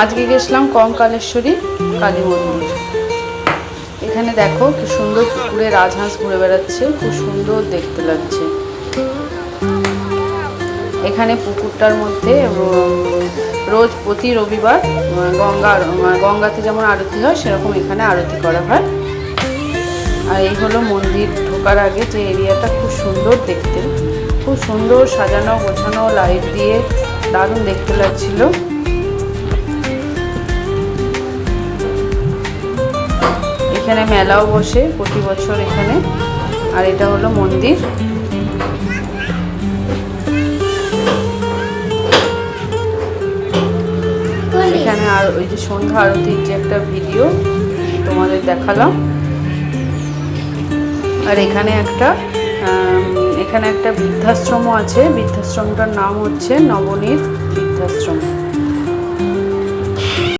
আজকে গেছিলাম কঙ্কালেশ্বরী, কালী মন্দির। এখানে দেখো কি সুন্দর পুকুরে রাজহাঁস ঘুরে বেড়াচ্ছে, খুব সুন্দর দেখতে লাগছে। এখানে পুকুরটার মধ্যে রোজ প্রতি রবিবার গঙ্গা গঙ্গাতে যেমন আরতি হয়, সেরকম এখানে আরতি করা হয়। আর এই হলো মন্দির ঢোকার আগে যে এরিয়াটা খুব সুন্দর দেখতে। খুব সুন্দর সাজানো গোছানো, লাইট দিয়ে দারুণ দেখতে লাগছিল। এখানে মেলাও বসে প্রতি বছর এখানে। আর এটা হলো মন্দির। এখানে আর ওই যে সন্ধ্যা আরতির যে একটা ভিডিও তোমাদের দেখালাম। আর এখানে একটা এখানে একটা বৃদ্ধাশ্রমও আছে। বৃদ্ধাশ্রমটার নাম হচ্ছে নবনীর বৃদ্ধাশ্রম।